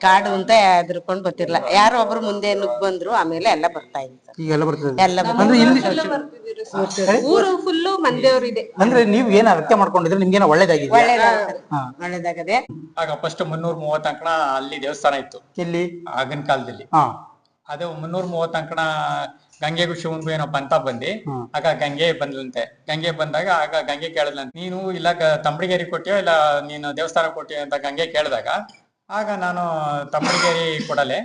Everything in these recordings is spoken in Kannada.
ಕಾಡು ಅಂತ ಹೆದರ್ಕೊಂಡ್ ಬರ್ತಿರ್ಲ ಯಾರೋ ಒಬ್ರು ಮುಂದೆ ನುಗ್ ಬಂದ್ರು ಆಮೇಲೆ ಎಲ್ಲ ಬರ್ತಾ ಇದ್ವಿ ಈಗ ಈಗೆಲ್ಲ ಬರ್ತದೆ ಎಲ್ಲ ಅಂದ್ರೆ ಇಲ್ಲಿ ಊರು ಫುಲ್ಲು ಮಂದೇವ್ರಿದೆ ಅಂದ್ರೆ ನೀವು ಏನ್ ಅರ್ಥ ಮಾಡ್ಕೊಂಡಿದ್ರೆ ನಿಮ್ಗೇನ ಒಳ್ಳೇದಾಗಿದೆ ಒಳ್ಳೇದಾಗದೆ ಒಳ್ಳೇದಾಗದೆ. ಆಗ ಫಸ್ಟ್ ಮುನ್ನೂರ ಮೂವತ್ತು ಅಂಕಣ ಅಲ್ಲಿ ದೇವಸ್ಥಾನ ಇತ್ತು. ಎಲ್ಲಿ? ಆಗಿನ ಕಾಲದಲ್ಲಿ. ಹಾ. ಅದೇ ಮುನ್ನೂರ ಮೂವತ್ತ ಅಂಕಣ ಗಂಗೆಗೂ ಶಿವನ್ಗೂ ಏನೋ ಅಂತ ಬಂದಿ. ಆಗ ಗಂಗೆ ಬಂದ್ಲಂತೆ. ಗಂಗೆ ಬಂದಾಗ ಆಗ ಗಂಗೆ ಕೇಳದ್ಲಂತೆ ನೀನು ಇಲ್ಲ ಗ- ತಂಬಡಿಗೇರಿ ಕೊಟ್ಟಿಯೋ ಇಲ್ಲ ನೀನು ದೇವಸ್ಥಾನ ಕೊಟ್ಟಿಯೋ ಅಂತ ಗಂಗೆ ಕೇಳಿದಾಗ ಆಗ ನಾನು ತಂಬಡಿಗೇರಿ ಕೊಡಲೆ.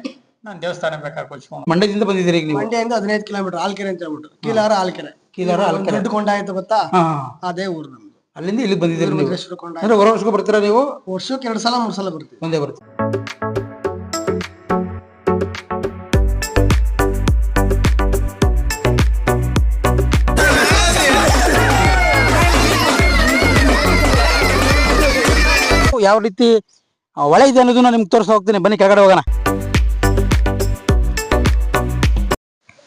ನಾನು ದೇವಸ್ಥಾನ ಬೇಕಾದ್ರೆ ಕೊಚ್ಕೊಂಡು ಮಂಡ್ಯದಿಂದ ಬಂದಿದ್ದೀರಿ ಈಗ ನೀವು? ಮಂಡ್ಯದಿಂದ ಹದಿನೈದು ಕಿಲೋಮೀಟರ್ ಆಲ್ಕೆರೆ ಅಂತ ಹೇಳ್ಬಿಟ್ಟು ಕೀಲಾರ ಆಲ್ಕೆರೆ. ಕೀಲಾರ ಆಲ್ಕೆರೆ. ದೊಡ್ಡ ಕೊಂಡ ಆಯ್ತು ಗೊತ್ತಾ? ಹಾ. ಅದೇ ಊರು ನಮ್ದು. ಅಲ್ಲಿಂದ ಇಲ್ಲಿಗೆ ಬಂದಿದ್ದೀರಿ ನೀವು? ಕೊಂಡ ಅಂದ್ರೆ ಹೊರ ವರ್ಷಕ್ಕೆ ಬರ್ತೀರಾ ನೀವು? ವರ್ಷಕ್ಕೆ ಎರಡು ಸಲ ಮೂರು ಸಲ ಬರ್ತೀವಿ. ಒಂದೇ ಬರ್ತೀವಿ. ಯಾವ ರೀತಿ ಹೊಳೆ ಇದೆ ಅನ್ನೋದನ್ನ ನಿಮ್ಗೆ ತೋರಿಸ್ತಾ ಹೋಗ್ತೀನಿ. ಬನ್ನಿ, ಕೆಳಗಡೆ ಹೋಗೋಣ.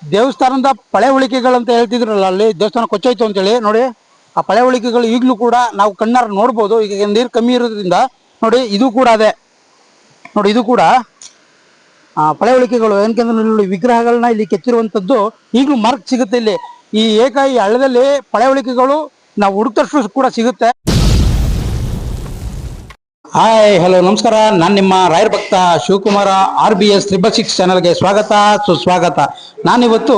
ದೇವಸ್ಥಾನದ ಪಳೆ ಉಳಿಕೆಗಳಂತ ಹೇಳ್ತಿದ್ರಲ್ಲ ಅಲ್ಲಿ, ದೇವಸ್ಥಾನ ಕೊಚ್ಚೋಯ್ತು ಅಂತೇಳಿ, ನೋಡಿ. ಆ ಪಳೆ ಉಳಿಕೆಗಳು ಈಗಲೂ ಕೂಡ ನಾವು ಕಣ್ಣಾರ ನೋಡ್ಬೋದು. ಈಗ ನೀರು ಕಮ್ಮಿ ಇರೋದ್ರಿಂದ, ನೋಡಿ, ಇದು ಕೂಡ ಅದೇ. ನೋಡಿ, ಇದು ಕೂಡ. ಆ, ಪಳೆ ಉಳಿಕೆಗಳು ಏನಕ್ಕೆಂದ್ರೆ ನೋಡಿ ವಿಗ್ರಹಗಳನ್ನ ಇಲ್ಲಿ ಕೆತ್ತಿರುವಂಥದ್ದು ಈಗಲೂ ಮಾರ್ಕ್ ಸಿಗುತ್ತೆ ಇಲ್ಲಿ. ಈ ಏಕಾಯಿ ಹಳ್ಳದಲ್ಲಿ ಪಳೆ ಉಳಿಕೆಗಳು ನಾವು ಹುಡುಕ್ತಷ್ಟು ಕೂಡ ಸಿಗುತ್ತೆ. ಹಾಯ್ ಹಲೋ ನಮಸ್ಕಾರ. ನಾನು ನಿಮ್ಮ ರಾಯರ್ ಭಕ್ತ Shivakumar R B S triple six ಚಾನಲ್ಗೆ ಸ್ವಾಗತ, ಸುಸ್ವಾಗತ. ನಾನಿವತ್ತು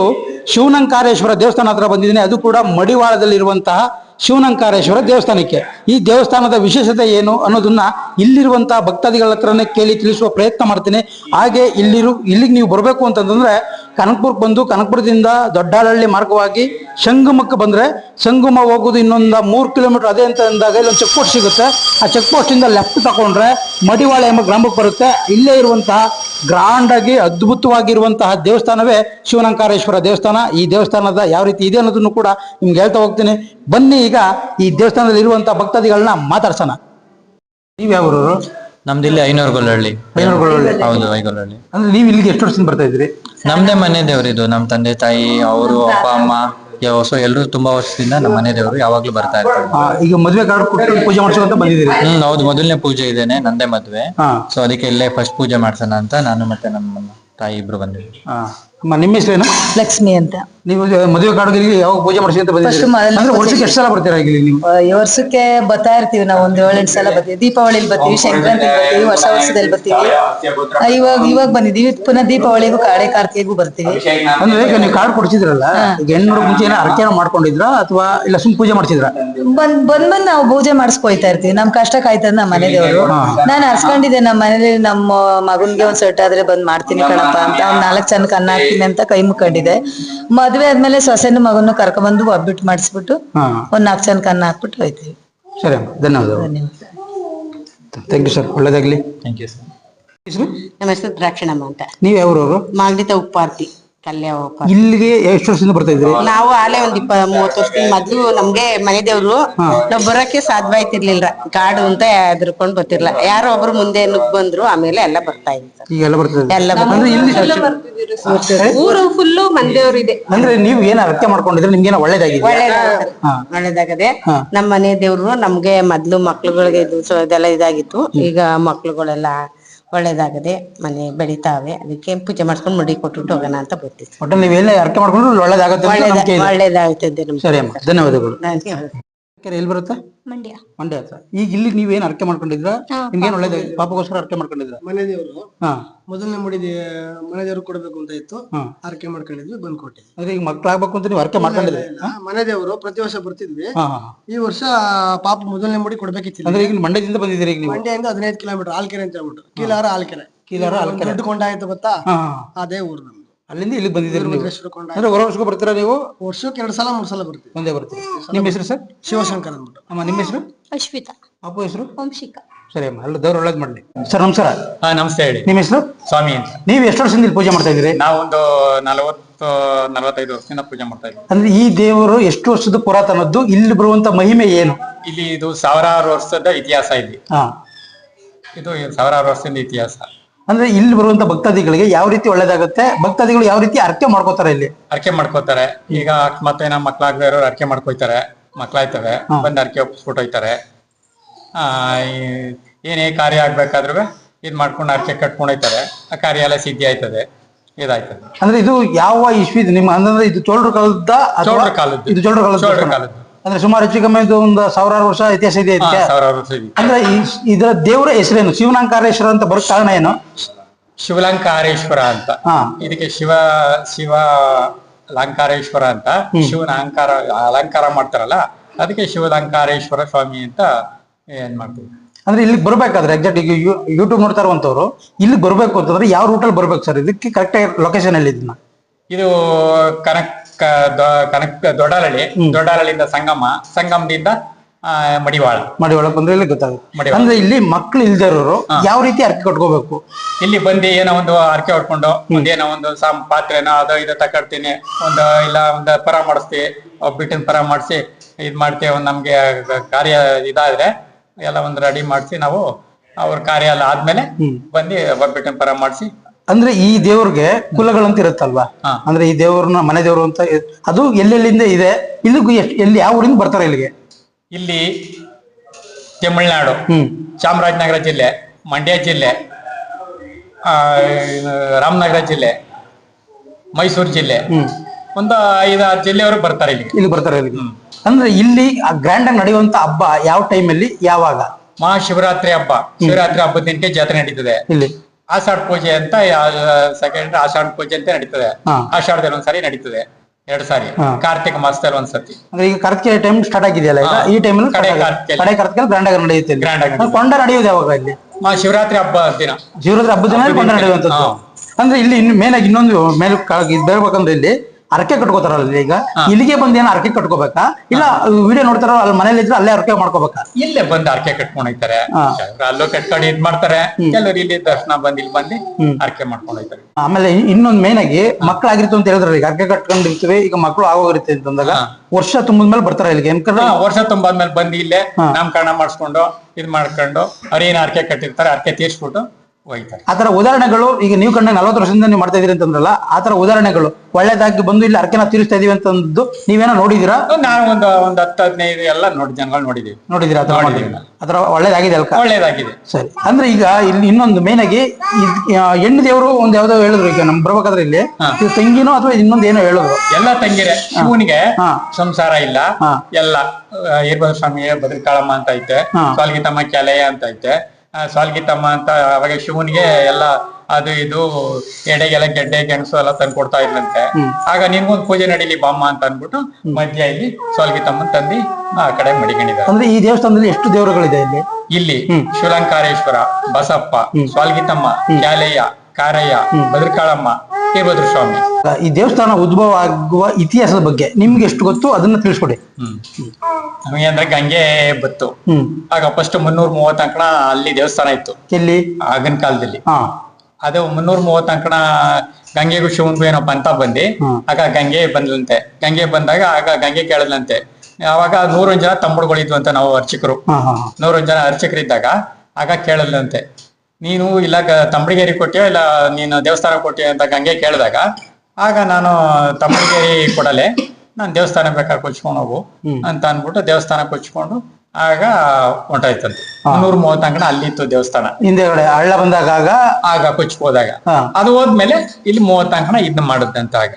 ಶಿವನಂಕಾರೇಶ್ವರ ದೇವಸ್ಥಾನ ಹತ್ರ ಬಂದಿದ್ದೀನಿ. ಅದು ಕೂಡ ಮಡಿವಾಳದಲ್ಲಿರುವಂತಹ ಶಿವನಂಕಾರೇಶ್ವರ ದೇವಸ್ಥಾನಕ್ಕೆ. ಈ ದೇವಸ್ಥಾನದ ವಿಶೇಷತೆ ಏನು ಅನ್ನೋದನ್ನ ಇಲ್ಲಿರುವಂತಹ ಭಕ್ತಾದಿಗಳ ಹತ್ರನೇ ಕೇಳಿ ತಿಳಿಸುವ ಪ್ರಯತ್ನ ಮಾಡ್ತೀನಿ. ಹಾಗೆ ಇಲ್ಲಿರು, ಇಲ್ಲಿಗೆ ನೀವು ಬರಬೇಕು ಅಂತಂದ್ರೆ ಕನಕಪುರಕ್ಕೆ ಬಂದು ಕನಕಪುರದಿಂದ ದೊಡ್ಡಹಳ್ಳಿ ಮಾರ್ಗವಾಗಿ ಸಂಗಮಕ್ಕೆ ಬಂದ್ರೆ ಸಂಗಮ ಹೋಗೋದು ಇನ್ನೊಂದು ಮೂರು ಕಿಲೋಮೀಟರ್ ಅದೇ ಅಂತ ಅಂದಾಗ ಇಲ್ಲೊಂದು ಚೆಕ್ ಪೋಸ್ಟ್ ಸಿಗುತ್ತೆ. ಆ ಚೆಕ್ ಪೋಸ್ಟ್ ಇಂದ ಲೆಫ್ಟ್ ತಗೊಂಡ್ರೆ ಮಡಿವಾಳ ಎಂಬ ಗ್ರಾಮಕ್ಕೆ ಬರುತ್ತೆ. ಇಲ್ಲೇ ಇರುವಂತಹ ಗ್ರಾಂಡ್ ಆಗಿ ಅದ್ಭುತವಾಗಿರುವಂತಹ ದೇವಸ್ಥಾನವೇ ಶಿವನಂಕಾರೇಶ್ವರ ದೇವಸ್ಥಾನ. ಈ ದೇವಸ್ಥಾನದ ಯಾವ ರೀತಿ ಇದೆ ಅನ್ನೋದನ್ನು ಕೂಡ ನಿಮ್ಗೆ ಹೇಳ್ತಾ ಹೋಗ್ತೀನಿ. ಬನ್ನಿ ಈಗ ಈ ದೇವಸ್ಥಾನದಲ್ಲಿ ಇರುವಂತಹ ಭಕ್ತಾದಿಗಳನ್ನ ಮಾತಾಡ್ಸೋಣ. ನೀವ್ ಯಾವ ಊರವ್ರು? ನಮ್ದು ಇಲ್ಲಿ ಐನೂರುಗೊಳ್ಳಹಳ್ಳಿ ಐನೂರುಗೊಳ್ಳಹಳ್ಳಿ. ಹೌದು ಐಗೊಲ್ಲಹಳ್ಳಿ ಅಂದ್ರೆ ನೀವು ಇಲ್ಲಿಗೆ ಎಷ್ಟು ವರ್ಷದಿಂದ ಬರ್ತಾ ಇದ್ರಿ ನಮ್ದೇ ಮನೆ ದೇವ್ರು ಇದು ನಮ್ ತಂದೆ ತಾಯಿ ಅವರು ಅಪ್ಪ ಅಮ್ಮ ಯಾವ- ಸೊ ಎಲ್ರು ತುಂಬಾ ವರ್ಷದಿಂದ ನಮ್ಮ ಮನೆ ದೇವರು ಯಾವಾಗ್ಲೂ ಬರ್ತಾ ಇರ್ತಾರೆ. ಆ, ಈಗ ಮದುವೆ ಕಾರ್ಡ್ ಕೊಟ್ಟು ಪೂಜೆ ಮಾಡ್ಸೋಕಂತ ಬಂದಿದ್ದೀರಿ. ಹ್ಮ್ ಹೌದು. ಮೊದಲನೇ ಪೂಜೆ ಇದೇನೆ ನಂದೇ ಮದ್ವೆ. ಹಾ. ಸೊ ಅದಕ್ಕೆ ಇಲ್ಲೇ ಫಸ್ಟ್ ಪೂಜೆ ಮಾಡ್ಸೋಣ ಅಂತ ನಾನು ಮತ್ತೆ ನಮ್ಮ ತಾಯಿ ಇಬ್ರು ಬಂದಿದ್ವಿ ಹಾ. ಅಮ್ಮ ನಿಮ್ಮ ಹೆಸರೇನು? ಲಕ್ಷ್ಮಿ ಅಂತ. ನೀವು ಮದುವೆ ಕಾರ್ಡ್ಗೆ ಯಾವಾಗ ಪೂಜೆ ಮಾಡಿಸಿ ಅಂತ ಅಂದ್ರೆ ವರ್ಷಕ್ಕೆ ಎಷ್ಟು ಸಲ ಬರ್ತೀರಾ ಇಲ್ಲಿ ನೀವು? ಆ, ಈ ವರ್ಷಕ್ಕೆ ಬರ್ತಾ ಇರ್ತೀವಿ ನಾವು ಒಂದ್ ಏಳೆಂಟು ಸಲ ಬರ್ತೀವಿ. ದೀಪಾವಳಿಲಿ ಬರ್ತೀವಿ ಸಂಕ್ರಾಂತಿ ಬರ್ತೀವಿ ಹೊಸ ವರ್ಷದಲ್ಲಿ ಬರ್ತೀವಿ. ಆ, ಇವಾಗ ಇವಾಗ ಬಂದಿದ್ದೀವಿ. ಪುನಃ ದೀಪಾವಳಿಗೂ ಕಾಡೆ ಕಾರ್ತಿಗೆಗೂ ಬರ್ತೀವಿ. ಅಂದ್ರೆ ಈಗ ನೀವು ಕಾರ್ಡ್ ಕೊಡ್ಸಿದ್ರಲ್ಲ ಈಗ ಹೆಣ್ಣು ಮುಂಚೆ ಏನೋ ಅರ್ಚನೆ ಮಾಡ್ಕೊಂಡಿದ್ರ ಅಥವಾ ಇಲ್ಲ ಸುಮ್ ಪೂಜೆ ಮಾಡಿಸಿದ್ರ? ಬಂದ್ ಬಂದ್ ಬಂದ್ ನಾವು ಪೂಜೆ ಮಾಡಿಸ್ಕೊಯ್ತಾ ಇರ್ತೀವಿ. ನಮ್ ಕಷ್ಟ ಕಾಯ್ತದ ನಮ್ಮ ಮನೆ ದೇವರು ನಾನು ಹರ್ಸ್ಕೊಂಡಿದ್ದೆ ನಮ್ಮ ಮನೇಲಿ ನಮ್ಮ ಮಗನ್ಗೆ ಒಂದ್ ಸೆಟ್ ಆದ್ರೆ ಬಂದ್ ಮಾಡ್ತೀನಿ ಕಣಪ್ಪ ಅಂತ. ಒಂದ್ ನಾಲ್ಕ್ ಚಂದ ಅನ್ನ ಹಾಕ್ತೀನಿ ಅಂತ ಕೈ ಮುಕ್ಕೊಂಡಿದ್ದೆ. ಮದ್ವೆ ಆದ್ಮೇಲೆ ಸೊಸೆನ ಮಗನ್ನು ಕರ್ಕೊಂಡ್ಬಂದು ಒಬ್ಬಿಟ್ಟು ಮಾಡಿಸ್ಬಿಟ್ಟು ಹಾ. ಒಂದ್ ನಾಲ್ಕು ಜನ ಕನ್ನ ಹಾಕ್ಬಿಟ್ಟು ಹೋಯ್ತೀವಿ. ಸರಿ ಅಮ್ಮ ಧನ್ಯವಾದಗಳು. ಥ್ಯಾಂಕ್ ಯು ಸರ್ ಒಳ್ಳೇದಾಗ್ಲಿ. ಥ್ಯಾಂಕ್ ಯು ಸರ್ ಹೆಸರು? ನಮ್ಮ ಹೆಸರು ದ್ರಾಕ್ಷಣಮ್ಮ ಅಂತ. ನೀವು ಯಾವ್ರವ್ರು? ಮಾಗಡಿತ ಉಪ್ಪಾರ್ತಿ ಇಲ್ಲಿಗೆ ಎಷ್ಟು ವರ್ಷದಿಂದ ಬರ್ತಾ ಇದ್ರಿ ನಾವು ಆಲೆ ಒಂದ್ ಇಪ್ಪ ಮೂವತ್ತು ವರ್ಷದಿಂದ ಮೊದ್ಲು ನಮ್ಗೆ ಮನೆ ದೇವ್ರು. ನಾವ್ ಬರಕ್ಕೆ ಸಾಧ್ಯವಾಯ್ತಿರ್ಲಿಲ್ಲ ಕಾಡು ಅಂತ ಎದ್ರಕೊಂಡ್ ಬರ್ತಿರ್ಲ ಯಾರೋ ಒಬ್ರು ಮುಂದೆ ನುಗ್ ಬಂದ್ರು ಆಮೇಲೆ ಎಲ್ಲ ಬರ್ತಾ ಇದ್ರು ಈಗ ಎಲ್ಲ ಬರ್ತಾ ಇದೆ ಎಲ್ಲ ಅಂದ್ರೆ ಇಲ್ಲಿ ಊರು ಫುಲ್ಲು ಮಂದೇವ್ರಿದೆ ಅಂದ್ರೆ ನೀವು ಏನ ಅರ್ಥ ಮಾಡ್ಕೊಂಡಿದ್ರೆ ನಿಮ್ಗೇನ ಒಳ್ಳೇದಾಗಿದೆ ಒಳ್ಳೇದಾಗದೆ. ಒಳ್ಳೇದಾಗದೆ ನಮ್ಮ ಮನೆ ದೇವ್ರು ನಮ್ಗೆ ಮೊದ್ಲು ಮಕ್ಳುಗಳಿಗೆ ಇದು ಸೊ ಇದೆಲ್ಲ ಇದಾಗಿತ್ತು. ಈಗ ಮಕ್ಳುಗಳೆಲ್ಲ ಒಳ್ಳೇದಾಗದೆ ಮನೆ ಬೆಳಿತಾವೆ. ಅದಕ್ಕೆ ಪೂಜೆ ಮಾಡ್ಕೊಂಡು ಮುಡಿ ಕೊಟ್ಬಿಟ್ಟು ಹೋಗೋಣ ಅಂತ ಬರ್ತೀವಿ. ಒಟ್ಟು ನೀವು ಎಲ್ಲ ಅರ್ಥ ಮಾಡ್ಕೊಂಡು ಒಳ್ಳೇದಾಗುತ್ತೆ ಅಂತ ನಂಬಿಕೆ ಇದೆ. ಒಳ್ಳೇದಾಗ್ತದೆ ನಮ್ಗೆ. ಸರಿ ಅಮ್ಮ. ಧನ್ಯವಾದಗಳು. ಧನ್ಯವಾದ. ಯಾಕೆ ಎಲ್ಲಿ ಬರುತ್ತೆ? ಮಂಡ್ಯ. ಮಂಡ್ಯ ಹತ್ರ. ಈಗ ಇಲ್ಲಿ ನೀವೇನ್ ಅರ್ಕೆ ಮಾಡ್ಕೊಂಡಿದ್ರ ನಿಮ್ಗೇನ್ ಒಳ್ಳೇದಾಗಿದೆ ಪಾಪಗೋಸ್ಕರ ಅರ್ಕೆ ಮಾಡ್ಕೊಂಡಿದ್ರ ಮನೆ ದೇವರು ಹಾ. ಮೊದಲನೇ ಮುಡಿ ದೇ- ಮನೆ ದೇವ್ರು ಕೊಡ್ಬೇಕು ಅಂತ ಇತ್ತು. ಹಾ. ಆರಕೆ ಮಾಡ್ಕೊಂಡಿದ್ವಿ ಬಂದ್ ಕೊಟ್ಟಿದ್ವಿ. ಅಂದ್ರೆ ಈಗ ಮಕ್ಳಾಗ್ಬೇಕು ಅಂತ ನೀವು ಅರ್ಕೆ ಮಾಡ್ಕೊಂಡಿದ್ರಿ ಇಲ್ಲ, ಮನೆ ದೇವರು ಪ್ರತಿ ವರ್ಷ ಬರ್ತಿದ್ವಿ. ಹಾ ಹಾ ಈ ವರ್ಷ ಪಾಪ ಮೊದಲನೇ ಮುಡಿ ಕೊಡ್ಬೇಕಿತ್ತು ಅಂದ್ರೆ ಈಗ ಮಂಡ್ಯದಿಂದ ಬಂದಿದ್ದೀರಿ ಈಗ ನೀವು? ಮಂಡ್ಯದಿಂದ ಹದಿನೈದು ಕಿಲೋಮೀಟರ್ ಆಲ್ಕೆರೆ ಅಂತ ಹೇಳ್ಬಿಟ್ಟು ಕೀಲಾರ ಆಲ್ಕೆರೆ. ಕೀಲಾರ ಆಲ್ಕೆರೆ. ದೊಡ್ಡ ಕೊಂಡ ಆಯ್ತು ಗೊತ್ತಾ? ಹಾ ಹಾ. ಅದೇ ಊರು ನಮ್ದು. ಅಲ್ಲಿಂದ ಇಲ್ಲಿ ಬಂದಿದ್ದೀರಿ ನೀವು? ಅಂದ್ರೆ ಹೊರ ವರ್ಷಕ್ಕೂ ಬರ್ತೀರಾ ನೀವು? ವರ್ಷಕ್ಕೆ ಎರಡು ಸಲ ಮೂರು ಸಲ ಬರ್ತೀವಿ. ಒಂದೇ ಬರ್ತೀವಿ ನಿಮ್ಮ ಹೆಸರು ಸರ್? ಶಿವಶಂಕರ್ ಅಂದ್ಬಿಟ್ಟು. ಅಮ್ಮ ನಿಮ್ಮ ಹೆಸರು? ಅಶ್ವಿತಾ. ಅಪ್ಪ ಹೆಸರು? ವಂಶಿಕಾ. ಸರಿ ಅಮ್ಮ ಎಲ್ಲ ದೇವ್ರು ಒಳ್ಳೇದ್ ಮಾಡಲಿ. ಸರ್ ನಮಸ್ಕಾರ. ಹಾ ನಮಸ್ತೆ ಹೇಳಿ. ನಿಮ್ಮ ಹೆಸರು? ಸ್ವಾಮಿ ಅಂತ. ನೀವು ಎಷ್ಟು ವರ್ಷದಿಂದ ಇಲ್ಲಿ ಪೂಜೆ ಮಾಡ್ತಾ ಇದ್ದೀರಿ? ನಾವೊಂದು ನಲವತ್ತು ನಲವತ್ತೈದು ವರ್ಷದಿಂದ ಪೂಜೆ ಮಾಡ್ತಾ ಇದ್ದೀವಿ. ಅಂದ್ರೆ ಈ ದೇವರು ಎಷ್ಟು ವರ್ಷದ ಪುರಾತನದ್ದು ಇಲ್ಲಿ ಬರುವಂತ ಮಹಿಮೆ ಏನು? ಇಲ್ಲಿ ಇದು ಸಾವಿರಾರು ವರ್ಷದ ಇತಿಹಾಸ ಇಲ್ಲಿ ಹಾ. ಇದು ಸಾವಿರಾರು ವರ್ಷದಿಂದ ಇತಿಹಾಸ. ಅಂದ್ರೆ ಇಲ್ಲಿ ಬರುವಂತ ಭಕ್ತಾದಿಗಳಿಗೆ ಯಾವ ರೀತಿ ಒಳ್ಳೇದಾಗುತ್ತೆ? ಭಕ್ತಾದಿಗಳು ಯಾವ ರೀತಿ ಅರ್ಕೆ ಮಾಡ್ಕೋತಾರೆ ಇಲ್ಲಿ? ಅರ್ಕೆ ಮಾಡ್ಕೋತಾರೆ. ಈಗ ಮತ್ತೆ ಏನೋ ಮಕ್ಳಾಗ್ದೇ ಇರೋರು ಅರ್ಕೆ ಮಾಡ್ಕೋತಾರೆ ಮಕ್ಳಾಯ್ತವೆ. ಬಂದು ಅರ್ಕೆ ಒಪ್ಪಿಸ್ಬಿಟ್ಟು ಹೋಯ್ತಾರೆ ಆ, ಈ- ಏನೇ ಕಾರ್ಯ ಆಗ್ಬೇಕಾದ್ರೂ ಇದ್ ಮಾಡ್ಕೊಂಡು ಅರ್ಕೆ ಕಟ್ಕೊಂಡು ಹೋಯ್ತಾರೆ ಆ ಕಾರ್ಯ ಎಲ್ಲ ಸಿದ್ಧಿ ಆಯ್ತದೆ. ಇದಾಯ್ತದೆ. ಅಂದ್ರೆ ಇದು ಯಾವ ಇಶ್ವಿದ್ ನಿಮ್ಮ ಅಂದ್ರೆ ಇದು ಚೋಳರ ಕಾಲದ ಅಥವಾ ಚೋಳರ ಕಾಲದ್ದು. ಇದು ಚೋಳರ ಕಾಲದ ಚೋಳರ ದೇವಸ್ಥಾನ? ಕಾಲದ್ದು. ಅಂದ್ರೆ ಸುಮಾರು ಹೆಚ್ಚು ಕಮ್ಮಿ ಇದು ಒಂದು ಸಾವಿರಾರು ವರ್ಷ ಇತಿಹಾಸ ಇದೆ ಇದಕ್ಕೆ. ಸಾವಿರಾರು ವರ್ಷ ಇದೆ. ಅಂದ್ರೆ ಈ- ಇದರ ದೇವರ ಹೆಸರೇನು? ಶಿವನಾಂಕಾರೇಶ್ವರ ಅಂತ ಬರೋ ಕಾರಣ ಏನು? ಶಿವಲಂಕಾರೇಶ್ವರ ಅಂತ. ಹಾ. ಇದಕ್ಕೆ ಶಿವ ಶಿವ ಲಂಕಾರೇಶ್ವರ ಅಂತ. ಶಿವನ ಅಹಂಕಾರ ಅಲಂಕಾರ ಮಾಡ್ತಾರಲ್ಲ ಅದಕ್ಕೆ ಶಿವಲಂಕಾರೇಶ್ವರ ಸ್ವಾಮಿ ಅಂತ ಏನ್ ಮಾಡ್ತೀವಿ. ಅಂದ್ರೆ ಇಲ್ಲಿ ಬರ್ಬೇಕಾದ್ರೆ ಎಕ್ಸಾಕ್ಟ್ ಈಗ ಯೂಟ್ಯೂಬ್ ನೋಡ್ತಾ ಇರುವಂತವ್ರು ಇಲ್ಲಿಗೆ ಬರ್ಬೇಕು ಅಂತಂದ್ರೆ ಯಾವ ರೂಟಲ್ಲಿ ಬರ್ಬೇಕು ಸರ್? ಇದಕ್ಕೆ ಕರೆಕ್ಟ್ ಲೊಕೇಶನ್ ಅಲ್ಲಿ ಇದನ್ನ ಇದು ಕನಕ್ ದೊ- ಕನಕ್ ದೊಡ್ಡರಳಿ ದೊಡ್ಡಲಹಳ್ಳಿಯಿಂದ ಸಂಗಮ ಸಂಗಮದಿಂದ ಮಡಿವಾಳ. ಮಡಿವಾಳ ಬಂದ್ರೆ ಇಲ್ಲಿ ಗೊತ್ತಾಗುತ್ತೆ. ಅಂದ್ರೆ ಇಲ್ಲಿ ಮಕ್ಳು ಇಲ್ದಿರೋರು ಯಾವ ರೀತಿ ಅರ್ಕೆ ಕಟ್ಕೋಬೇಕು? ಇಲ್ಲಿ ಬಂದು ಏನೋ ಒಂದು ಅರ್ಕೆ ಹೊಡ್ಕೊಂಡು ಒಂದೇನೋ ಒಂದು ಸಾಮ್ ಪಾತ್ರೆನೋ ಅದ ಇದ ತಕೊಡ್ತೀನಿ ಒಂದು ಇಲ್ಲ ಒಂದು ಪರ ಮಾಡಿಸ್ತೀವಿ ಒಬ್ಬಿಟ್ಟಿನ ಪರ ಮಾಡಿಸಿ ಇದ್ ಮಾಡ್ತೀವಿ ಒಂದ್ ನಮ್ಗೆ ಕಾರ್ಯ ಇದಾದ್ರೆ ಎಲ್ಲ ಒಂದು ರೆಡಿ ಮಾಡಿಸಿ ನಾವು ಅವ್ರ ಕಾರ್ಯ ಎಲ್ಲ ಆದ್ಮೇಲೆ ಬಂದು ಒಬ್ಬಿಟ್ಟಿನ ಪರ ಮಾಡಿಸಿ ಅಂದ್ರೆ ಈ ದೇವ್ರಿಗೆ ಕುಲಗಳಂತ ಇರುತ್ತಲ್ವಾ. ಅಂದ್ರೆ ಈ ದೇವ್ರನ್ನ ಮನೆ ದೇವ್ರು ಅಂತ ಅದು ಎಲ್ಲೆಲ್ಲಿಂದ ಇದೆ? ಇಲ್ಲಿಗೂ ಎಷ್ಟ್ ಎಲ್ಲಿ ಯಾವ ಊರಿಂದ ಬರ್ತಾರೆ ಇಲ್ಲಿಗೆ? ಇಲ್ಲಿ ತಮಿಳ್ನಾಡು ಹ್ಮ್. ಚಾಮರಾಜನಗರ ಜಿಲ್ಲೆ ಮಂಡ್ಯ ಜಿಲ್ಲೆ ಆ, ಇದು ರಾಮನಗರ ಜಿಲ್ಲೆ ಮೈಸೂರು ಜಿಲ್ಲೆ. ಒಂದು ಐದಾರು ಜಿಲ್ಲೆಯವರು ಬರ್ತಾರೆ ಇಲ್ಲಿ ಇಲ್ಲಿ ಬರ್ತಾರೆ ಇಲ್ಲಿ ಅಂದ್ರೆ ಇಲ್ಲಿ ಗ್ರ್ಯಾಂಡ್ ಆಗಿ ನಡೆಯುವಂತ ಹಬ್ಬ ಯಾವ ಟೈಮಲ್ಲಿ ಯಾವಾಗ? ಮಹಾಶಿವರಾತ್ರಿ ಹಬ್ಬ. ಶಿವರಾತ್ರಿ ಹಬ್ಬದ ದಿನಕ್ಕೆ ಜಾತ್ರೆ ನಡೀತದೆ. ಇಲ್ಲಿ. ಆಷಾಢ ಪೂಜೆ ಅಂತ ಸೆಕೆಂಡ್ ಆಷಾಢ ಪೂಜೆ ಅಂತ ನಡೀತದೆ. ಆಷಾಢದಲ್ಲಿ ಒಂದ್ಸರಿ ನಡೀತದೆ ಎರಡು ಸಾರಿ. ಕಾರ್ತಿಕ ಮಾಸದಲ್ಲಿ ಒಂದ್ಸತಿ. ಅಂದ್ರೆ ಈಗ ಕಾರ್ತಿಕ ಟೈಮ್ ಸ್ಟಾರ್ಟ್ ಆಗಿದೆಯಲ್ಲ ಈಗ ಈ ಟೈಮ್ ಕಡೆ ಕರ್ತಿಕೆ ಗ್ರ್ಯಾಂಡ್ ಆಗಿ ನಡೆಯುತ್ತೆ ಗ್ರ್ಯಾಂಡ್ ಆಗಿ ಕೊಂಡ ನಡೆಯುವುದು ಯಾವಾಗ ಇಲ್ಲಿ? ಶಿವರಾತ್ರಿ ಹಬ್ಬ ದಿನ. ಶಿವರಾತ್ರಿ ಹಬ್ಬದ ದಿನ ಕೊಂಡ ನಡೆಯುವಂತದ್ದು. ಅಂದ್ರೆ ಇಲ್ಲಿ ಇನ್ನು ಮೇಲಾಗಿ ಇನ್ನೊಂದು ಮೇಲೆ ಬರ್ಬೇಕಂದ್ರೆ ಇಲ್ಲಿ ಅರಕೆ ಕಟ್ಕೋತಾರಲ್ಲ ಈಗ? ಇಲ್ಲಿಗೆ ಬಂದ ಏನೋ ಅರಕೆ ಕಟ್ಕೋಬೇಕಾ? ಇಲ್ಲ ವಿಡಿಯೋ ನೋಡ್ತಾರೋ ಅಲ್ಲಿ ಮನೇಲಿ ಇದ್ರೆ ಅಲ್ಲೇ ಅರಕೆ ಮಾಡ್ಕೋಬೇಕಾ? ಇಲ್ಲೇ ಬಂದ್ ಅರಕೆ ಕಟ್ಕೊಂಡ್ ಹೋಗ್ತಾರೆ. ಅಲ್ಲೂ ಕಟ್ಕೊಂಡು ಇದ್ ಮಾಡ್ತಾರೆ. ಕೆಲವರು ಇಲ್ಲಿ ದರ್ಶನ ಬಂದ್ ಇಲ್ಲಿ ಬಂದು ಅರಕೆ ಮಾಡ್ಕೊಂಡು ಹೋಗ್ತಾರೆ. ಆಮೇಲೆ ಇನ್ನೊಂದ್ ಮೇನ್ ಆಗಿ ಮಕ್ಕಳಾಗಿರ್ತು ಅಂತ ಹೇಳಿದ್ರೆ ಈಗ ಅರಕೆ ಕಟ್ಕೊಂಡಿರ್ತೀವಿ ಈಗ ಮಕ್ಕಳು ಆಗೋಗಿರುತ್ತೆ ಅಂತಂದಾಗ ವರ್ಷ ತುಂಬಿದ್ಮೇಲೆ ಬರ್ತಾರೆ ಇಲ್ಲಿಗೆ. ವರ್ಷ ತುಂಬಾದ್ಮೇಲೆ ಬಂದು ಇಲ್ಲೇ ನಾಮಕರಣ ಮಾಡಿಸ್ಕೊಂಡು ಇದ್ ಮಾಡ್ಕೊಂಡು ಅವ್ರೇನ್ ಅರಕೆ ಕಟ್ಟಿರ್ತಾರೆ ಅರಕೆ ತೀರ್ಸ್ಬಿಟ್ಟು ಆತರ ಉದಾಹರಣೆಗಳು ಈಗ ನೀವು ಕಂಡ ನಲವತ್ತು ವರ್ಷದಿಂದ ನೀವು ಮಾಡ್ತಾ ಇದೀರಿ ಅಂತಂದ್ರಲ್ಲ ಆತರ ಉದಾಹರಣೆಗಳು ಒಳ್ಳೇದಾಗಿ ಬಂದು ಇಲ್ಲಿ ಅರ್ಕೆನ ತೀರಿಸ್ತಾ ಇದೀವಿ ಅಂತಂದು ನೀವೇನೋ ನೋಡಿದೀರಾ ನಾನು ಒಂದು ಒಂದ್ ಹತ್ತು ಹದಿನೈದು ಎಲ್ಲ ನೋಡಿ ಜನಗಳು ನೋಡಿದೀವಿ ನೋಡಿದೀರಾ ಆತರ. ಆತರ ಒಳ್ಳೇದಾಗಿದೆ ಅಲ್ಕ? ಒಳ್ಳೇದಾಗಿದೆ. ಸರಿ. ಅಂದ್ರೆ ಈಗ ಇಲ್ಲಿ ಇನ್ನೊಂದು ಮೇನ್ ಆಗಿ ಹೆಣ್ಣು ದೇವರು ಒಂದ್ ಯಾವ್ದೋ ಹೇಳಿದ್ರು ಈಗ ನಮ್ ಬರ್ಬೇಕಾದ್ರೆ ಇಲ್ಲಿ. ತೆಂಗಿನೋ ಅಥವಾ ಇನ್ನೊಂದ್ ಏನೋ ಹೇಳಿದ್ರು? ಎಲ್ಲ ತಂಗಿರೆ ಶಿವನಿಗೆ. ಸಂಸಾರ ಇಲ್ಲ. ಎಲ್ಲ ಇರ್ಬದ ಸ್ವಾಮಿ ಬದ್ರಿಕಾಳಮ್ಮ ಅಂತ ಐತೆ. ಸ್ವಾಲ್ಗಿತಮ್ಮ ಕ್ಯಾಲಯ ಅಂತ ಐತೆ. ಆ, ಸ್ವಾಲ್ಗಿತಮ್ಮ ಅಂತ ಅವಾಗ ಶಿವನಿಗೆ ಎಲ್ಲ ಅದು ಇದು ಎಡೆಗೆಲ್ಲ ಗೆಡ್ಡೆ ಗೆಣಸು ಎಲ್ಲ ತಂದು ಕೊಡ್ತಾ ಇದ್ರಂತೆ. ಆಗ ನಿಮ್ಗೊಂದು ಪೂಜೆ ನಡೀಲಿ ಬಾಮ್ಮ ಅಂತ ಅನ್ಬಿಟ್ಟು ಮಧ್ಯ ಇಲ್ಲಿ ಸಾಲ್ಗಿಟ್ಟಮ್ಮ ತಂದಿ ಆ ಕಡೆ ಮಡಿಕೊಂಡಿದ್ದಾರೆ. ಅಂದ್ರೆ ಈ ದೇವಸ್ಥಾನದಲ್ಲಿ ಎಷ್ಟು ದೇವರುಗಳಿದೆ ಇಲ್ಲಿ? ಇಲ್ಲಿ ಶಿವಲಂಕಾರೇಶ್ವರ ಬಸಪ್ಪ ಸ್ವಾಲ್ಗಿತಮ್ಮ ಕ್ಯಾಲಯ್ಯ ಕಾರಯ್ಯ ಬದ್ರಿಕಾಳಮ್ಮ ವೀರಭದ್ರ ಸ್ವಾಮಿ. ಈ ದೇವಸ್ಥಾನ ಉದ್ಭವ ಆಗುವ ಇತಿಹಾಸದ ಬಗ್ಗೆ ನಿಮ್ಗೆ ಎಷ್ಟು ಗೊತ್ತು? ಅದನ್ನ ತಿಳಿಸ್ಕೊಡಿ. ಹ್ಮ್. ನಮಗೆ ಅಂದ್ರೆ ಗಂಗೆ ಬತ್ತು. ಆಗ ಫಸ್ಟ್ ಮುನ್ನೂರ ಮೂವತ್ತ ಅಂಕಣ ಅಲ್ಲಿ ದೇವಸ್ಥಾನ ಇತ್ತು. ಎಲ್ಲಿ? ಆಗಿನ ಕಾಲದಲ್ಲಿ. ಅದೇ ಮುನ್ನೂರ ಮೂವತ್ತ ಅಂಕಣ ಗಂಗೆಗೂ ಶಿವನ್ಗೂ ಏನೋ ಪಂತ ಬಂದಿ ಆಗ ಗಂಗೆ ಬಂದ್ಲಂತೆ. ಗಂಗೆ ಬಂದಾಗ ಆಗ ಗಂಗೆ ಕೇಳದ್ಲಂತೆ. ಅವಾಗ ನೂರೊಂದ್ ಜನ ತಮ್ಮಡುಗಳಿದ್ವು ಅಂತ ನಾವು ಅರ್ಚಕರು. ನೂರೊಂದ್ ಜನ ಅರ್ಚಕರಿದ್ದಾಗ ಆಗ ಕೇಳದ್ಲಂತೆ. ನೀನು ಇಲ್ಲ ತಂಬಡಿಗೇರಿ ಕೊಟ್ಟಿಯೋ ಇಲ್ಲ ನೀನು ದೇವಸ್ಥಾನ ಕೊಟ್ಟಿಯೋ ಅಂತ ಗಂಗೆ ಕೇಳಿದಾಗ ಆಗ ನಾನು ತಂಬಡಿಗೇರಿ ಕೊಡಲೆ ನಾನು ದೇವಸ್ಥಾನ ಬೇಕಾದ್ರೆ ಕೊಚ್ಕೊಂಡು ಹೋಗು ಅಂತ ಅನ್ಬಿಟ್ಟು ದೇವಸ್ಥಾನ ಕೊಚ್ಕೊಂಡು ಆಗ ಹೊಂಟಾಯ್ತಂತೆ. ಮುನ್ನೂರ ಮೂವತ್ತ ಅಲ್ಲಿ ಅಲ್ಲಿತ್ತು ದೇವಸ್ಥಾನ. ಹಿಂದೆಗಡೆ ಹಳ್ಳ ಬಂದಾಗ ಆಗ? ಆಗ ಕೊಚ್ಕೋದಾಗ. ಹಾ. ಅದು ಹೋದ್ಮೇಲೆ ಇಲ್ಲಿ ಮೂವತ್ತ ಅಂಕಣ ಇದನ್ನ ಅಂತ ಆಗ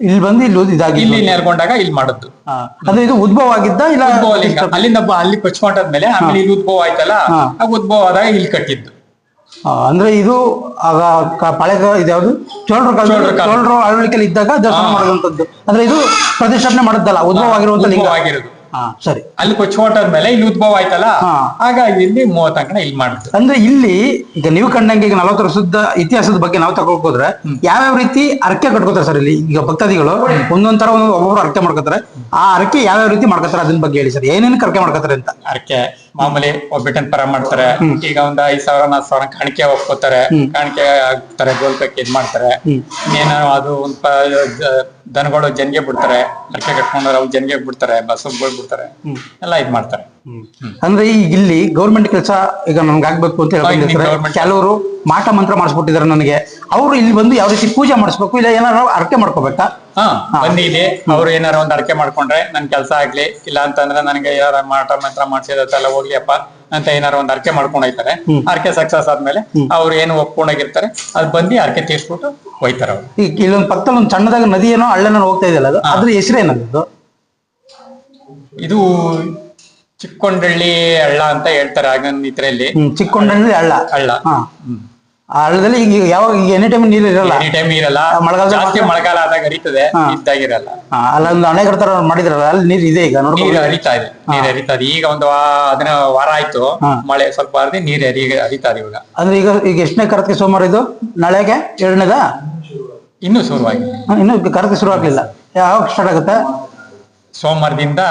ಇಲ್ಲಿ ಬಂದು ಇಲ್ಲಿ ಇದಾಗಿ ಇಲ್ಲಿ ನೆರ್ಕೊಂಡಾಗ ಇಲ್ಲಿ ಮಾಡದ್ದು. ಅಂದ್ರೆ ಇದು ಉದ್ಭವ ಆಗಿದ್ದ ಇಲ್ಲ ಉದ್ಭವ ಅಲ್ಲಿಂದ ಅಲ್ಲಿ ಕೊಚ್ಕೊಂಡಾದ್ಮೇಲೆ ಆಮೇಲೆ ಇಲ್ಲಿ ಉದ್ಭವ ಆಯ್ತಲ್ಲ. ಆಗ ಉದ್ಭವ ಆದಾಗ ಇಲ್ಲಿ ಕಟ್ಟಿದ್ದು. ಅಂದ್ರೆ ಇದು ಆಗ ಕ- ಪಳೆ ಇದ್ಯಾವುದು ಚೋಳರ ಕಾಲ ಚೋಳರ ಕಾಲ. ಚೋಳರು ಆಳ್ವಿಕೆಯಲ್ಲಿ ಇದ್ದಾಗ ದರ್ಶನ ಮಾಡುವಂತದ್ದು ಅಂದ್ರೆ ಇದು ಪ್ರತಿಷ್ಠಾಪನೆ ಮಾಡುತ್ತಲ್ಲ ಉದ್ಭವ ಆಗಿರುವಂತ ಲಿಂಗ. ಹಾ ಸರಿ. ಅಲ್ಲಿ ಮೇಲೆ ಇಲ್ಲಿ ಉದ್ಭವ ಆಯ್ತಲ್ಲ? ಹಾಗಾಗಿ ಇಲ್ಲಿ ಮೂವತ್ತ ಅಂಕಣ ಇಲ್ಲಿ ಮಾಡುದು. ಅಂದ್ರೆ ಇಲ್ಲಿ ಈಗ ನೀವು ಕಂಡಂಗೆ ಈಗ ನಲವತ್ತು ವರ್ಷದ ಇತಿಹಾಸದ ಬಗ್ಗೆ ನಾವು ತಗೊಳ್ಕೋದ್ರೆ ಯಾವ್ಯಾವ ರೀತಿ ಅರಕೆ ಕಟ್ಕೋತಾರೆ ಸರ್ ಇಲ್ಲಿ? ಈಗ ಭಕ್ತಾದಿಗಳು ಒಂದೊಂದ್ ತರ ಒಂದೊಂದು ಒಬ್ಬೊಬ್ರು ಅರಕೆ ಮಾಡ್ಕೋತಾರೆ. ಆ ಅರಕೆ ಯಾವ್ಯಾವ ರೀತಿ ಮಾಡ್ಕೋತಾರೆ ಅದನ್ನ ಬಗ್ಗೆ ಹೇಳಿ ಸರ್? ಏನೇನು ಅರಕೆ ಮಾಡ್ಕೋತಾರೆ ಅಂತ? ಅರ್ಕೆ ಮಾಮೂಲಿ ಒಬ್ಬಿಟ್ಟಿನ ಪರ ಮಾಡ್ತಾರೆ. ಈಗ ಒಂದ್ ಐದ್ ಸಾವಿರ ನಾಲ್ಕು ಸಾವಿರ ಕಾಣಿಕೆ ಒಪ್ಕೋತಾರೆ. ಕಾಣಿಕೆ ಹಾಕ್ತಾರೆ ಗೋಲ್ಕಕ್ಕೆ ಇದ್ ಮಾಡ್ತಾರೆ. ಏನೋ ಅದು ಒಂದ್ ದನಗಳು ಜನ್ಗೆ ಬಿಡ್ತಾರೆ. ಅರ್ಕೆ ಕಟ್ಕೊಂಡು ಅವು ಜನ್ಗೆ ಬಿಡ್ತಾರೆ ಬಸ್ ಬಿಡ್ತಾರೆ. ಎಲ್ಲಾ ಇದ್ ಮಾಡ್ತಾರೆ. ಅಂದ್ರೆ ಈಗ ಇಲ್ಲಿ ಗೌರ್ಮೆಂಟ್ ಕೆಲಸ ಈಗ ನನ್ಗೆ ಆಗ್ಬೇಕು ಅಂತ ಹೇಳ್ಕೊಂಡಿರ್ತಾರೆ ಕೆಲವರು ಮಾಟ ಮಂತ್ರ ಮಾಡಿಸ್ಬಿಟ್ಟಿದ್ದಾರೆ ನನಗೆ. ಅವರು ಇಲ್ಲಿ ಬಂದು ಯಾವ ರೀತಿ ಪೂಜೆ ಮಾಡಿಸ್ಬೇಕು ಇಲ್ಲ ಏನಾರ ಅರ್ಕೆ ಮಾಡ್ಕೋಬೇಕಾ? ಹಾ ಬಂದು ಇಲ್ಲಿ ಅವ್ರು ಏನಾರ ಒಂದ್ ಅರ್ಕೆ ಮಾಡ್ಕೊಂಡ್ರೆ ನನ್ ಕೆಲಸ ಆಗ್ಲಿ ಇಲ್ಲ ಅಂತಂದ್ರೆ ನನಗೆ ಯಾರ ಮಾಟ ಮಂತ್ರ ಮಾಡ್ಸಿದತ್ತೆಲ್ಲ ಹೋಗ್ಲಿಯಪ್ಪ ಅಂತ ಏನಾರ ಒಂದ್ ಅರ್ಕೆ ಮಾಡ್ಕೊಂಡೋಯ್ತಾರೆ ಅರ್ಕೆ ಸಕ್ಸಸ್ ಆದ್ಮೇಲೆ ಅವ್ರು ಏನು ಒಪ್ಕೊಂಡಾಗಿರ್ತಾರೆ ಅದ್ ಬಂದು ಅರ್ಕೆ ತೀರ್ಸ್ಬಿಟ್ಟು ಹೋಯ್ತಾರೆ ಅವ್ರು. ಈಗ ಇಲ್ಲೊಂದು ಪಕ್ಕದಲ್ಲಿ ಒಂದು ಸಣ್ಣದಾಗ ನದಿ ಏನೋ ಹಳ್ಳನ ಹೋಗ್ತಾ ಇದೆಯಲ್ಲ ಅದು? ಅದ್ರ ಹೆಸರೇನದು ಇದು ಚಿಕ್ಕೊಂಡಳ್ಳಿ ಹಳ್ಳ ಅಂತ ಹೇಳ್ತಾರೆ ಆಗನ್ ಇದ್ರಲ್ಲಿ. ಚಿಕ್ಕೊಂಡಳ್ಳಿ ಹಳ್ಳ. ಹಳ್ಳ. ಆ ಹಳ್ಳದಲ್ಲಿ ಈಗ ಯಾವಾಗ ಈಗ ಎನಿ ಟೈಮ್ ನೀರು ಇರಲ್ಲ. ಎನಿ ಟೈಮ್ ಇರಲ್ಲ. ಮಳೆಗಾಲ ಜಾಸ್ತಿ ಮಳೆಗಾಲ ಆದಾಗ ಹರಿತದೆ ಇದ್ದಾಗಿರಲ್ಲ ಅಲ್ಲೊಂದು ಅಣೆ ತರ ಮಾಡಿದ್ರಲ್ಲ ಅಲ್ಲಿ ನೀರು ಇದೆ ಈಗ ನೀರು ನೋಡ್ಕೊಂಡು ಹರಿತಾ ಇದೆ ನೀರು ಹರಿತಾ ಇದೆ. ಈಗ ಒಂದು ಅದನ್ನ ವಾರ ಆಯ್ತು ಮಳೆ ಸ್ವಲ್ಪ ಹರಿದು ನೀರು ಹರಿ ಹರಿತಾ ಇದೆ ಇವಾಗ. ಅಂದ್ರೆ ಈಗ ಈಗ ಎಷ್ಟನೇ ಕರಕ್ಕೆ ಸೋಮವಾರ ಇದು? ನಾಳೆಗೆ? ಎರಡನೇದ? ಇನ್ನೂ ಶುರುವಾಗಿ ಇನ್ನು ಕರಕ್ಕೆ ಶುರು ಆಗ್ಲಿಲ್ಲ. ಯಾವಾಗ ಸ್ಟಾರ್ಟ್ ಆಗುತ್ತೆ? ಸೋಮವಾರದಿಂದ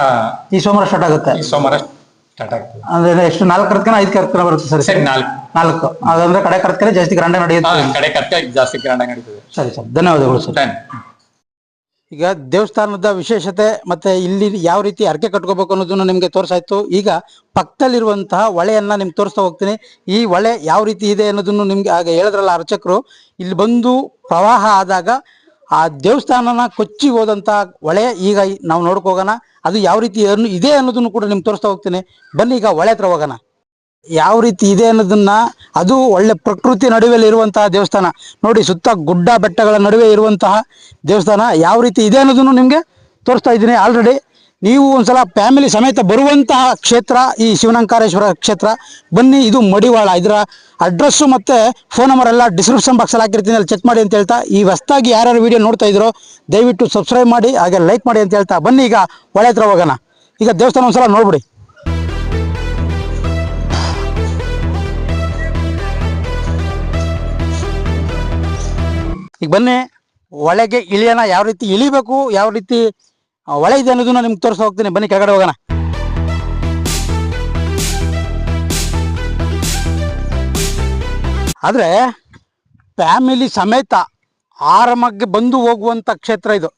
ಈ ಸೋಮವಾರ ಸ್ಟಾರ್ಟ್ ಆಗುತ್ತೆ. ಈ ಸೋಮವಾರ ಸ್ಟಾರ್ಟ್ ಆಗ್ತದೆ ಅಂದ್ರೆ ಎಷ್ಟು ನಾಲ್ಕು ಕರ್ಕನ ಐದು ಕರ್ಕನ ಬರುತ್ತೆ ಸರಿ? ಸರಿ ನಾಲ್ಕು. ನಾಲ್ಕು. ಅದಂದ್ರೆ ಕಡೆ ಕರ್ಕನೆ ಜಾಸ್ತಿ ಗ್ರಾಂಡ ನಡೆಯುತ್ತೆ. ಕಡೆ ಕತ್ತೆ ಜಾಸ್ತಿ ಗ್ರಾಂಡ್ ನಡೀತದೆ. ಸರಿ ಸರ್. ಧನ್ಯವಾದಗಳು ಸರ್. ಈಗ ದೇವಸ್ಥಾನದ ವಿಶೇಷತೆ ಮತ್ತೆ ಇಲ್ಲಿ ಯಾವ ರೀತಿ ಅರ್ಕೆ ಕಟ್ಕೋಬೇಕು ಅನ್ನೋದನ್ನ ನಿಮ್ಗೆ ತೋರಿಸಾಯ್ತು. ಈಗ ಪಕ್ಕದಲ್ಲಿರುವಂತಹ ಹೊಳೆಯನ್ನ ನಿಮ್ಗೆ ತೋರಿಸ್ತಾ ಹೋಗ್ತೀನಿ. ಈ ಹೊಳೆ ಯಾವ ರೀತಿ ಇದೆ ಅನ್ನೋದನ್ನು ನಿಮ್ಗೆ ಆಗ ಹೇಳಿದ್ರಲ್ಲ ಅರ್ಚಕರು. ಇಲ್ಲಿ ಬಂದು ಪ್ರವಾಹ ಆದಾಗ ಆ ದೇವಸ್ಥಾನನ ಕೊಚ್ಚಿ ಹೋದಂತ ಹೊಳೆ ಈಗ ನಾವು ನೋಡಕ್ ಹೋಗೋಣ. ಅದು ಯಾವ ರೀತಿ ಇದೆ ಅನ್ನೋದನ್ನು ಕೂಡ ನಿಮ್ಗೆ ತೋರಿಸ್ತಾ ಹೋಗ್ತೀನಿ. ಬನ್ನಿ, ಈಗ ಹೊಳೆ ಹತ್ರ ಹೋಗೋಣ. ಯಾವ ರೀತಿ ಇದೆ ಅನ್ನೋದನ್ನ ಅದು ಒಳ್ಳೆ ಪ್ರಕೃತಿ ನಡುವೆಯಲ್ಲಿ ಇರುವಂತಹ ದೇವಸ್ಥಾನ. ನೋಡಿ, ಸುತ್ತ ಗುಡ್ಡ ಬೆಟ್ಟಗಳ ನಡುವೆ ಇರುವಂತಹ ದೇವಸ್ಥಾನ. ಯಾವ ರೀತಿ ಇದೆ ಅನ್ನೋದನ್ನು ನಿಮಗೆ ತೋರಿಸ್ತಾ ಇದ್ದೀನಿ ಆಲ್ರೆಡಿ. ನೀವು ಒಂದ್ಸಲ ಫ್ಯಾಮಿಲಿ ಸಮೇತ ಬರುವಂತಹ ಕ್ಷೇತ್ರ, ಈ ಶಿವನಂಕಾರೇಶ್ವರ ಕ್ಷೇತ್ರ, ಬನ್ನಿ, ಇದು ಮಡಿವಾಳ. ಇದರ ಅಡ್ರೆಸ್ಸು ಮತ್ತೆ ಫೋನ್ ನಂಬರ್ ಎಲ್ಲ ಡಿಸ್ಕ್ರಿಪ್ಷನ್ ಬಾಕ್ಸಲ್ಲಿ ಹಾಕಿರ್ತೀನಿ, ಅಲ್ಲಿ ಚೆಕ್ ಮಾಡಿ ಅಂತ ಹೇಳ್ತಾ, ಈ ಹೊಸ್ದಾಗಿ ಯಾರ್ಯಾರು ವಿಡಿಯೋ ನೋಡ್ತಾ ಇದ್ರು, ದಯವಿಟ್ಟು ಸಬ್ಸ್ಕ್ರೈಬ್ ಮಾಡಿ, ಹಾಗೆ ಲೈಕ್ ಮಾಡಿ ಅಂತ ಹೇಳ್ತಾ, ಬನ್ನಿ ಈಗ ಹೊಳೆ ಹತ್ರ ಹೋಗೋಣ. ಈಗ ದೇವಸ್ಥಾನ ಒಂದ್ಸಲ ನೋಡ್ಬಿಡಿ. ಈಗ ಬನ್ನಿ ಒಳಗೆ ಇಳಿಯೋಣ, ಯಾವ ರೀತಿ ಇಳಿಬೇಕು, ಯಾವ ರೀತಿ ಒಳೆ ಇದೆ ಅನ್ನೋದನ್ನ ನಿಮ್ಗೆ ತೋರಿಸ್ ಹೋಗ್ತೀನಿ. ಬನ್ನಿ, ಕೆಳಗಡೆ ಹೋಗೋಣ. ಆದ್ರೆ, ಫ್ಯಾಮಿಲಿ ಸಮೇತ ಆರಾಮಾಗಿ ಬಂದು ಹೋಗುವಂತ ಕ್ಷೇತ್ರ ಇದು.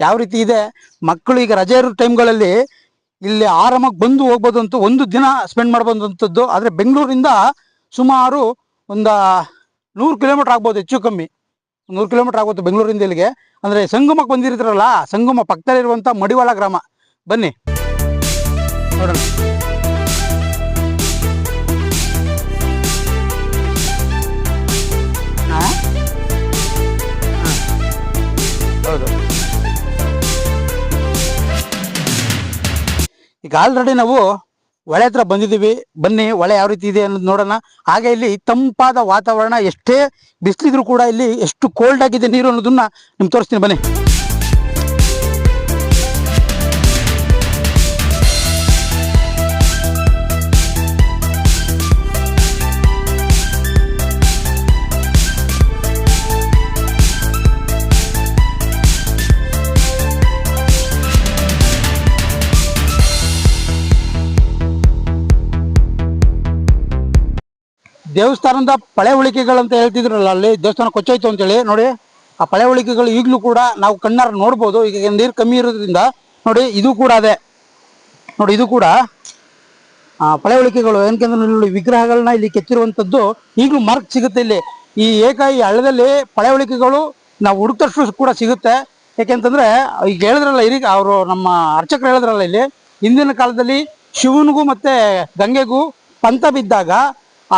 ಯಾವ ರೀತಿ ಇದೆ? ಮಕ್ಕಳು ಈಗ ರಜೆ ಇರೋ ಟೈಮ್ಗಳಲ್ಲಿ ಇಲ್ಲಿ ಆರಾಮಾಗಿ ಬಂದು ಹೋಗ್ಬೋದು ಅಂತ ಒಂದು ದಿನ ಸ್ಪೆಂಡ್ ಮಾಡ್ಬೋದಂಥದ್ದು ಆದರೆ ಬೆಂಗಳೂರಿಂದ ಸುಮಾರು ಒಂದು ನೂರು ಕಿಲೋಮೀಟರ್ ಆಗ್ಬೋದು, ಹೆಚ್ಚು ಕಮ್ಮಿ. ನೂರು ಕಿಲೋಮೀಟರ್ ಆಗುತ್ತೆ ಬೆಂಗಳೂರಿಂದ ಇಲ್ಲಿಗೆ. ಅಂದರೆ ಸಂಗಮಕ್ಕೆ ಬಂದಿರ್ತಾರಲ್ಲ, ಸಂಗಮ ಪಕ್ಕದಲ್ಲಿರುವಂಥ ಮಡಿವಾಳ ಗ್ರಾಮ. ಬನ್ನಿ. ನೋಡೋಣ. ಹೌದು. ಈಗ ಆಲ್ರೆಡಿ ನಾವು ಹೊಳೆ ಹತ್ರ ಬಂದಿದ್ದೀವಿ, ಬನ್ನಿ, ಹೊಳೆ ಯಾವ ರೀತಿ ಇದೆ ಅನ್ನೋದು ನೋಡೋಣ. ಹಾಗೆ ಇಲ್ಲಿ ತಂಪಾದ ವಾತಾವರಣ, ಎಷ್ಟೇ ಬಿಸಿಲಿದ್ರು ಕೂಡ ಇಲ್ಲಿ ಎಷ್ಟು ಕೋಲ್ಡ್ ಆಗಿದೆ ನೀರು ಅನ್ನೋದನ್ನ ನಿಮ್ಗೆ ತೋರಿಸ್ತೀನಿ, ಬನ್ನಿ. ದೇವಸ್ಥಾನದ ಪಳೆ ಅಂತ ಹೇಳ್ತಿದ್ರಲ್ಲ ಅಲ್ಲಿ, ದೇವಸ್ಥಾನ ಕೊಚ್ಚೋಯ್ತು ಅಂತೇಳಿ, ನೋಡಿ, ಆ ಪಳೆ ಉಳಿಕೆಗಳು ಈಗಲೂ ಕೂಡ ನಾವು ಕಣ್ಣಾರ ನೋಡ್ಬೋದು, ಈಗ ನೀರು ಕಮ್ಮಿ ಇರೋದ್ರಿಂದ, ನೋಡಿ, ಇದು ಕೂಡ ಅದೇ. ನೋಡಿ, ಇದು ಕೂಡ ಪಳೆ ಉಳಿಕೆಗಳು ಏನಕ್ಕೆ ವಿಗ್ರಹಗಳನ್ನ ಇಲ್ಲಿ ಕೆತ್ತಿರುವಂತದ್ದು ಈಗಲೂ ಮಾರ್ಕ್ ಸಿಗುತ್ತೆ ಇಲ್ಲಿ. ಈ ಏಕಾಯಿ ಹಳ್ಳದಲ್ಲಿ ಪಳೆ ಉಳಿಕೆಗಳು ನಾವು ಹುಡುಕ್ತಷ್ಟು ಕೂಡ ಸಿಗುತ್ತೆ. ಯಾಕೆಂತಂದ್ರೆ ಈಗ ಹೇಳಿದ್ರಲ್ಲ ಇರಿ ಅವರು ನಮ್ಮ ಅರ್ಚಕರು ಹೇಳಿದ್ರಲ್ಲ ಇಲ್ಲಿ, ಹಿಂದಿನ ಕಾಲದಲ್ಲಿ ಶಿವನಿಗೂ ಮತ್ತೆ ಗಂಗೆಗೂ ಪಂತ ಬಿದ್ದಾಗ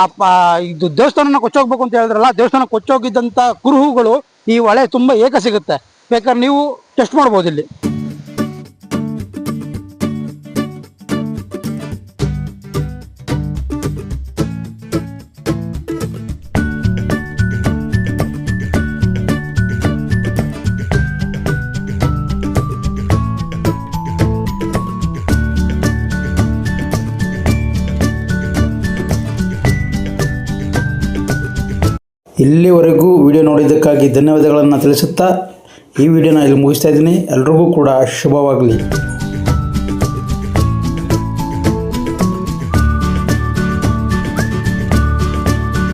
ಆ ಇದು ದೇವಸ್ಥಾನನ ಕೊಚ್ಚೋಗ್ಬೇಕು ಅಂತ ಹೇಳಿದ್ರಲ್ಲ, ದೇವಸ್ಥಾನ ಕೊಚ್ಚೋಗಿದ್ದಂಥ ಕುರುಹುಗಳು ಈ ಹೊಳೆ ತುಂಬಾ ಏಕ ಸಿಗುತ್ತೆ. ಬೇಕಾದ್ರೆ ನೀವು ಟೆಸ್ಟ್ ಮಾಡ್ಬೋದು ಇಲ್ಲಿ. ಇಲ್ಲಿವರೆಗೂ ವಿಡಿಯೋ ನೋಡಿದ್ದಕ್ಕಾಗಿ ಧನ್ಯವಾದಗಳನ್ನು ತಿಳಿಸುತ್ತಾ ಈ ವಿಡಿಯೋನ ಇಲ್ಲಿ ಮುಗಿಸ್ತಾ ಇದ್ದೀನಿ. ಎಲ್ರಿಗೂ ಕೂಡ ಶುಭವಾಗಲಿ.